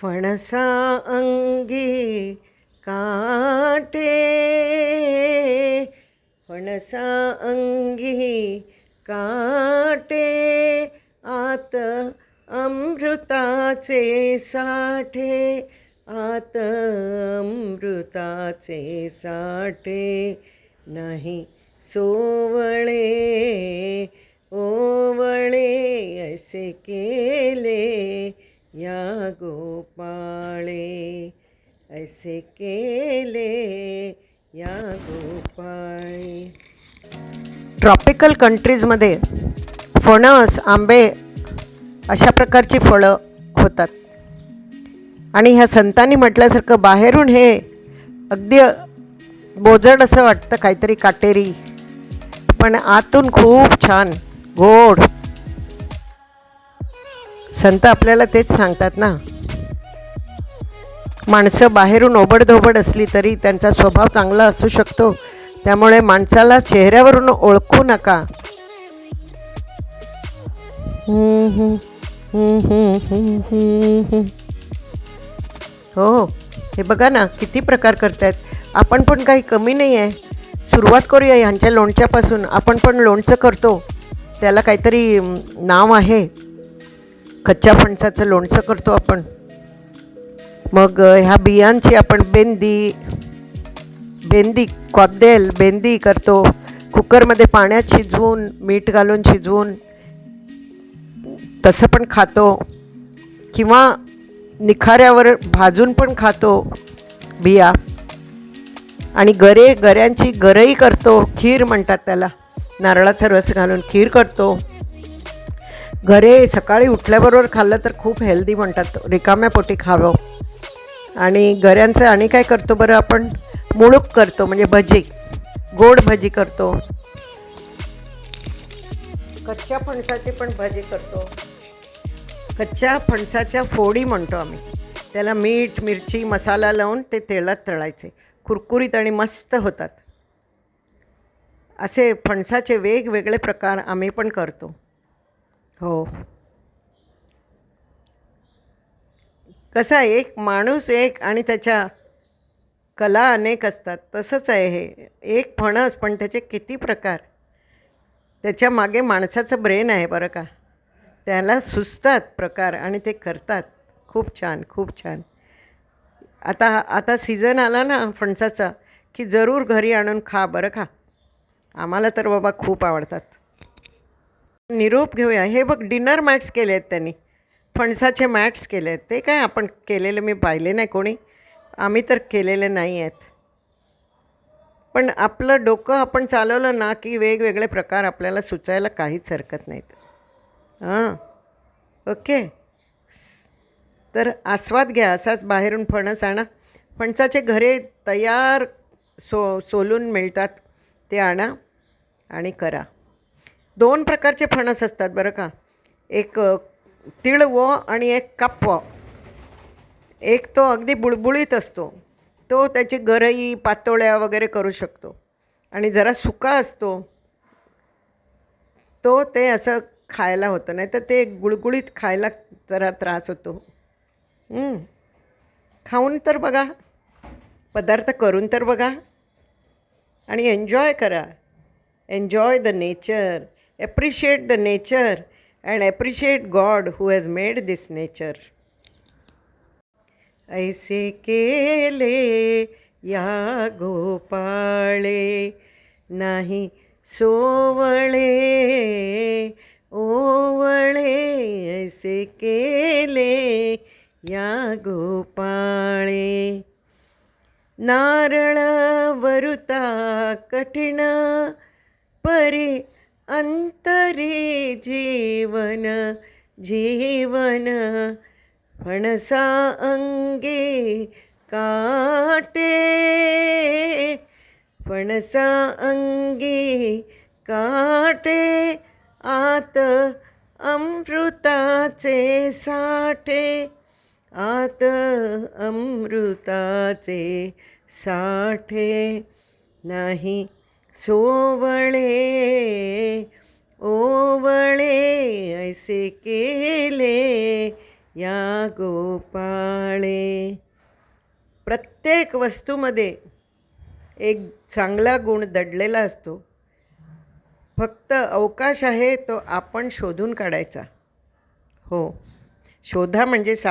फणसा अंगी काटे। फणसा अंगी काटे आत अमृताचे साठे आत अमृताचे साठे। नाही सोवळे ओवळे असे केले या गोपाळे ऐसे केले या गोपाळे. ट्रॉपिकल कंट्रीजमध्ये फणस आंबे अशा प्रकारची फळं होतात. आणि ह्या संतांनी म्हटल्यासारखं बाहेरून हे अगदी बोजड असं वाटतं काहीतरी काटेरी. पण आतून खूप छान गोड संत आपल्याला तेच सांगतात ना. माणसं बाहेरून ओबडधोबड असली तरी त्यांचा स्वभाव चांगला असू शकतो. त्यामुळे माणसाला चेहऱ्यावरून ओळखू नका. हो, हो. हे. बघा ना किती प्रकार करतायत. आपण पण काही कमी नाही आहे सुरुवात करूया ह्यांच्या लोणच्यापासून. आपण पण लोणचं करतो. त्याला काहीतरी नाव आहे. कच्च्या फणसाचं लोणचं करतो आपण. मग ह्या बियांची आपण बेंदी बेंदी कॉद्देल बेंदी करतो. कुकरमध्ये पाण्यात शिजवून मीठ घालून शिजवून तसं पण खातो. किंवा निखाऱ्यावर भाजून पण खातो बिया. आणि गरे गऱ्यांची गरई करतो खीर म्हणतात त्याला. नारळाचा रस घालून खीर करतो. गरे सकाळी उठल्याबरोबर खाल्लं तर खूप हेल्दी म्हणतात. रिकाम्या पोटी खावं. आणि गऱ्यांचं आणि काय करतो बरं आपण? मुळूक करतो म्हणजे भजी. गोड भजी करतो. कच्च्या फणसाची पण भजी करतो. कच्च्या फणसाच्या फोडी म्हणतो आम्ही. त्याला मीठ मिरची मसाला लावून ते तेलात तळायचे. कुरकुरीत आणि मस्त होतात. असे फणसाचे वेगवेगळे प्रकार आम्ही पण करतो. हो. कसा एक माणूस एक आणि त्याच्या कला अनेक असतात. तसंच आहे हे. एक फणस पण त्याचे किती प्रकार. त्याच्यामागे माणसाचं ब्रेन आहे बरं का. त्याला सुचतात प्रकार आणि ते करतात. खूप छान खूप छान. आता आता सीझन आला ना फणसाचा की जरूर घरी आणून खा बरं का. आम्हाला तर बाबा खूप आवडतात. निरोप घेऊया. हे बघ डिनर मॅट्स केले आहेत त्यांनी. फणसाचे मॅट्स केले आहेत. ते काय आपण केलेले मी पाहिले नाही कोणी. आम्ही तर केलेले नाही आहेत. पण आपलं डोकं आपण चालवलं ना की वेगवेगळे प्रकार आपल्याला सुचायला काहीच हरकत नाहीत. हां. ओके. तर आस्वाद घ्या. असाच बाहेरून फणस आणा. फणसाचे घरे तयार सो सोलून मिळतात. ते आणा आणि करा. दोन प्रकारचे फणस असतात बरं का. एक तिळव आणि एक कापव एक तो अगदी बुळबुळीत असतो. तो त्याची गरई पातोळ्या वगैरे करू शकतो. आणि जरा सुका असतो तो ते असं खायला होतं. नाही तर ते गुळगुळीत खायला जरा त्रास होतो. खाऊन तर बघा. पदार्थ करून तर बघा. आणि एन्जॉय करा. Enjoy the nature. Appreciate the nature and appreciate God who has made this nature ऐसे केले या गोपाळे नाही सोवळे ओवळे. ऐसे केले या गोपाळे नारळ वरुता कठीण परी अंतरे जीवन जीवन फणसा अंगे काटे. फणसा अंगे काटे आत अमृताचे साठे. आत अमृताचे साठे नाही सोवळे ओवळे ऐसे केले या गोपाळे प्रत्येक वस्तूमध्ये एक चांगला गुण दडलेला असतो फक्त अवकाश आहे तो आपण शोधून काढायचा हो शोधा म्हणजे सा